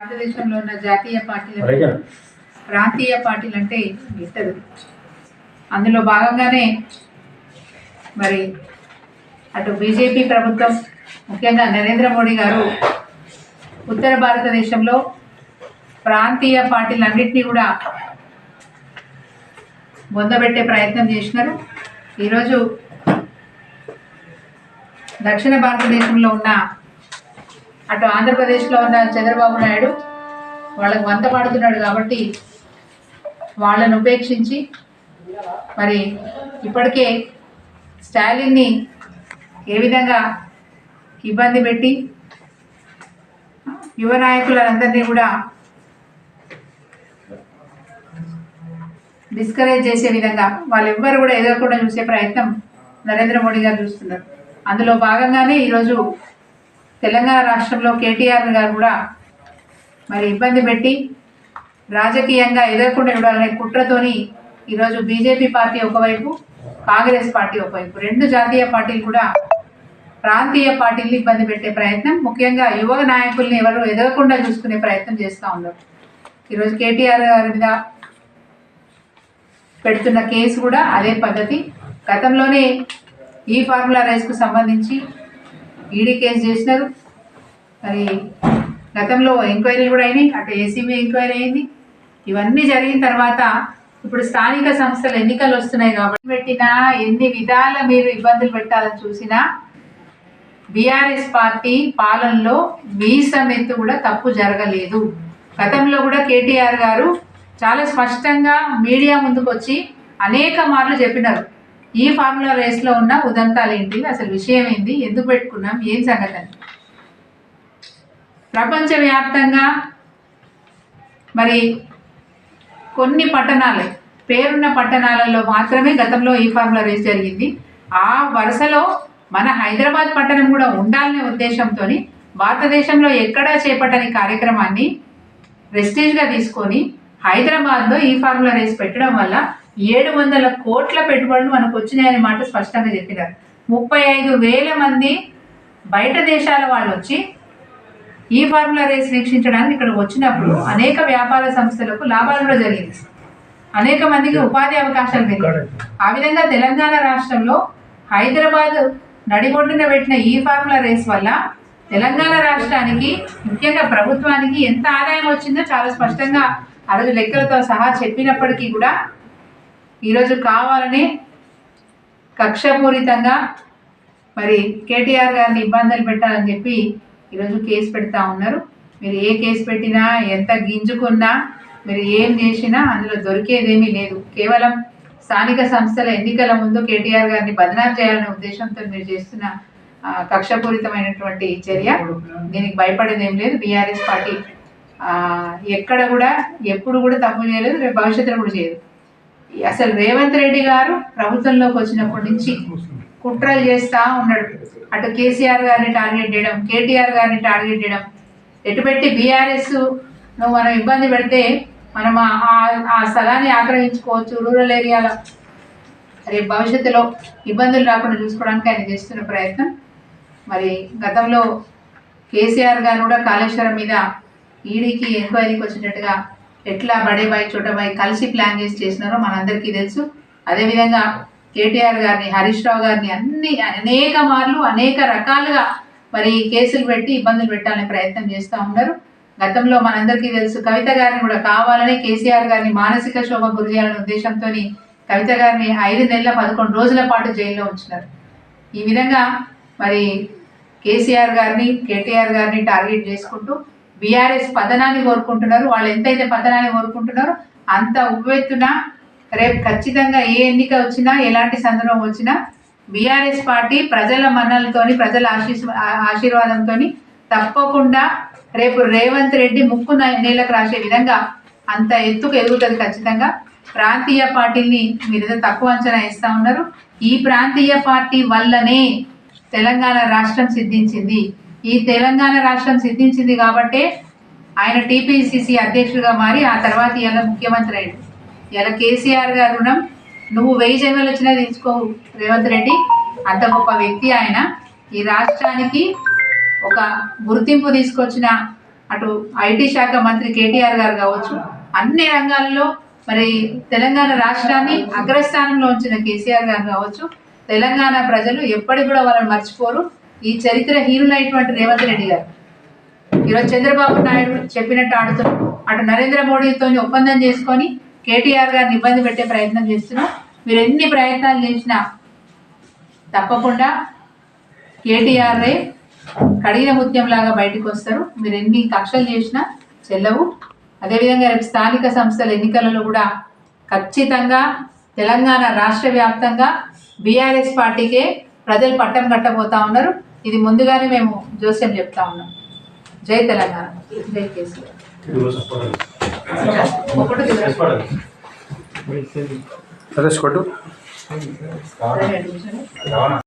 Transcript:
భారతదేశంలో ఉన్న జాతీయ పార్టీలు ప్రాంతీయ పార్టీలు అంటే ఇతరు అందులో భాగంగానే మరి అటు బీజేపీ ప్రభుత్వం ముఖ్యంగా నరేంద్ర మోడీ గారు ఉత్తర భారతదేశంలో ప్రాంతీయ పార్టీలన్నింటినీ కూడా బొందబెట్టే ప్రయత్నం చేసినారు. ఈరోజు దక్షిణ భారతదేశంలో ఉన్న అటు ఆంధ్రప్రదేశ్లో ఉన్న చంద్రబాబు నాయుడు వాళ్ళకు వంత పాడుతున్నాడు కాబట్టి వాళ్ళను ఉపేక్షించి మరి ఇప్పటికే స్టాలిన్ని ఏ విధంగా ఇబ్బంది పెట్టి యువ నాయకులందరినీ కూడా డిస్కరేజ్ చేసే విధంగా వాళ్ళెవ్వరు కూడా ఎదగకుండా చూసే ప్రయత్నం నరేంద్ర మోడీ గారు చూస్తున్నారు. అందులో భాగంగానే ఈరోజు తెలంగాణ రాష్ట్రంలో కేటీఆర్ గారు కూడా మరి ఇబ్బంది పెట్టి రాజకీయంగా ఎదగకుండా చూడాలనే కుట్రతోని ఈరోజు బీజేపీ పార్టీ ఒకవైపు కాంగ్రెస్ పార్టీ ఒకవైపు. రెండు జాతీయ పార్టీలు కూడా ప్రాంతీయ పార్టీలు ఇబ్బంది పెట్టే ప్రయత్నం ముఖ్యంగా యువ నాయకుల్ని ఎవరు ఎదగకుండా చూసుకునే ప్రయత్నం చేస్తూ ఉన్నారు. ఈరోజు కేటీఆర్ గారి మీద పెడుతున్న కేసు కూడా అదే పద్ధతి. గతంలోనే ఈ ఫార్ములా రైస్కు సంబంధించి ఈడీ కేసు చేసినారు. మరి గతంలో ఎంక్వైరీలు కూడా అయినాయి అటు ఏసీబీ ఎంక్వైరీ అయింది. ఇవన్నీ జరిగిన తర్వాత ఇప్పుడు స్థానిక సంస్థలు ఎన్నికలు వస్తున్నాయి కాబట్టి పెట్టినా ఎన్ని విధాల మీరు ఇబ్బందులు పెట్టాలని చూసినా బీఆర్ఎస్ పార్టీ పాలనలో మీ సమెత్తు కూడా తప్పు జరగలేదు. గతంలో కూడా కేటీఆర్ గారు చాలా స్పష్టంగా మీడియా ముందుకు వచ్చి అనేక మార్లు చెప్పినారు. ఈ ఫార్ములా రేస్లో ఉన్న ఉదంతాలు ఏంటి? అసలు విషయం ఏంటి? ఎందుకు పెట్టుకున్నాం? ఏం సంగతి ప్రపంచవ్యాప్తంగా మరి కొన్ని పట్టణాలు పేరున్న పట్టణాలలో మాత్రమే గతంలో ఈ ఫార్ములా రేస్ జరిగింది. ఆ వరుసలో మన హైదరాబాద్ పట్టణం కూడా ఉండాలనే ఉద్దేశంతో భారతదేశంలో ఎక్కడా చేపట్టని కార్యక్రమాన్ని ప్రెస్టీజ్గా తీసుకొని హైదరాబాద్లో ఈ ఫార్ములా రేస్ పెట్టడం వల్ల ఏడు వందల కోట్ల పెట్టుబడులు మనకు వచ్చినాయనే మాట స్పష్టంగా చెప్పినారు. ముప్పై ఐదు వేల మంది బయట దేశాల వాళ్ళు వచ్చి ఈ ఫార్ములా రేస్ వీక్షించడానికి ఇక్కడ వచ్చినప్పుడు అనేక వ్యాపార సంస్థలకు లాభాలు కూడా జరిగింది. అనేక మందికి ఉపాధి అవకాశాలు పెరిగాయి. ఆ విధంగా తెలంగాణ రాష్ట్రంలో హైదరాబాద్ నడిబొడ్డున పెట్టిన ఈ ఫార్ములా రేస్ వల్ల తెలంగాణ రాష్ట్రానికి ముఖ్యంగా ప్రభుత్వానికి ఎంత ఆదాయం వచ్చిందో చాలా స్పష్టంగా ఆ లెక్కలతో సహా చెప్పినప్పటికీ కూడా ఈరోజు కావాలని కక్షపూరితంగా మరి కేటీఆర్ గారిని ఇబ్బందులు పెట్టాలని చెప్పి ఈరోజు కేసు పెడతా ఉన్నారు. మీరు ఏ కేసు పెట్టినా ఎంత గింజుకున్నా మీరు ఏం చేసినా అందులో దొరికేదేమీ లేదు. కేవలం స్థానిక సంస్థల ఎన్నికల ముందు కేటీఆర్ గారిని బదనాం చేయాలనే ఉద్దేశంతో మీరు చేస్తున్న కక్షపూరితమైనటువంటి చర్య. దీనికి భయపడేది ఏం లేదు. బీఆర్ఎస్ పార్టీ ఎక్కడ కూడా ఎప్పుడు కూడా తప్పు చేయలేదు. రేపు భవిష్యత్తులో కూడా చేయదు. అసలు రేవంత్ రెడ్డి గారు ప్రభుత్వంలోకి వచ్చినప్పటి నుంచి కుట్రలు చేస్తా ఉన్నాడు. అటు కేసీఆర్ గారిని టార్గెట్ చేయడం కేటీఆర్ గారిని టార్గెట్ చేయడం. ఎటు పెట్టి బీఆర్ఎస్ మనం ఇబ్బంది పెడితే మనం ఆ- ఆ- ఆ స్థలాన్ని ఆక్రమించుకోవచ్చు రూరల్ ఏరియాలో. రేపు భవిష్యత్తులో ఇబ్బందులు రాకుండా చూసుకోవడానికి ఆయన చేస్తున్న ప్రయత్నం. మరి గతంలో కేసీఆర్ గారు కూడా కాళేశ్వరం మీద ఈడీకి ఎంక్వైరీకి వచ్చినట్టుగా ఎట్లా బడేబాయి చోటబాయి కలిసి ప్లాన్ చేసి చేసినారో మనందరికీ తెలుసు. అదేవిధంగా కేటీఆర్ గారిని హరీష్ రావు గారిని అన్ని అనేక మార్లు అనేక రకాలుగా మరి కేసులు పెట్టి ఇబ్బందులు పెట్టాలని ప్రయత్నం చేస్తూ ఉన్నారు. గతంలో మనందరికీ తెలుసు కవిత గారిని కూడా కావాలని కేసీఆర్ గారిని మానసిక శోభ గురి చేయాలనే ఉద్దేశంతో కవిత గారిని ఐదు నెలల పదకొండు రోజుల పాటు జైల్లో ఉంచినారు. ఈ విధంగా మరి కేసీఆర్ గారిని కేటీఆర్ గారిని టార్గెట్ చేసుకుంటూ బీఆర్ఎస్ పతనాన్ని కోరుకుంటున్నారు. వాళ్ళు ఎంతైతే పతనాన్ని కోరుకుంటున్నారో అంత ఉవ్వెత్తున రేపు ఖచ్చితంగా ఏ ఎన్నిక వచ్చినా ఎలాంటి సందర్భం వచ్చినా బీఆర్ఎస్ పార్టీ ప్రజల మన్నలతోని ప్రజల ఆశీస్ ఆశీర్వాదంతో తప్పకుండా రేపు రేవంత్ రెడ్డి ముక్కు నేలకు రాసే విధంగా అంత ఎత్తుకు ఎదుగుతుంది ఖచ్చితంగా. ప్రాంతీయ పార్టీల్ని మీరు ఏదో తక్కువ అంచనా ఇస్తా ఉన్నారు. ఈ ప్రాంతీయ పార్టీ వల్లనే తెలంగాణ రాష్ట్రం సిద్ధించింది. ఈ తెలంగాణ రాష్ట్రం సిద్ధించింది కాబట్టే ఆయన టీపీసీసీ అధ్యక్షుడిగా మారి ఆ తర్వాత ఇలా ముఖ్యమంత్రి అయ్యాడు. ఇలా కేసీఆర్ గారు రుణం నువ్వు వెయ్యి జన్మలు వచ్చినా తీసుకోవు రేవంత్ రెడ్డి అంత గొప్ప వ్యక్తి ఆయన. ఈ రాష్ట్రానికి ఒక గుర్తింపు తీసుకొచ్చిన అటు ఐటీ శాఖ మంత్రి కేటీఆర్ గారు కావచ్చు అన్ని రంగాల్లో మరి తెలంగాణ రాష్ట్రాన్ని అగ్రస్థానంలో ఉంచిన కేసీఆర్ గారు కావచ్చు తెలంగాణ ప్రజలు ఎప్పటికి కూడా వాళ్ళని మర్చిపోరు. ఈ చరిత్ర హీరులైనటువంటి రేవంత్ రెడ్డి గారు. ఈరోజు చంద్రబాబు నాయుడు చెప్పినట్టు ఆడుతున్నాం అటు నరేంద్ర మోడీతో ఒప్పందం చేసుకొని కేటీఆర్ గారిని ఇబ్బంది పెట్టే ప్రయత్నం చేస్తున్నాం. మీరు ఎన్ని ప్రయత్నాలు చేసినా తప్పకుండా కేటీఆర్ఏ కడిగిన ముత్యంలాగా బయటకు వస్తారు. మీరు ఎన్ని కక్షలు చేసినా చెల్లవు. అదేవిధంగా రేపు స్థానిక సంస్థల ఎన్నికలలో కూడా ఖచ్చితంగా తెలంగాణ రాష్ట్ర వ్యాప్తంగా బీఆర్ఎస్ పార్టీకే ప్రజలు పట్టం కట్టబోతా ఉన్నారు. ఇది ముందుగానే మేము జోస్యం చెప్తా ఉన్నాం. జై తెలంగాణ. జై కేసీఆర్. ఒకటి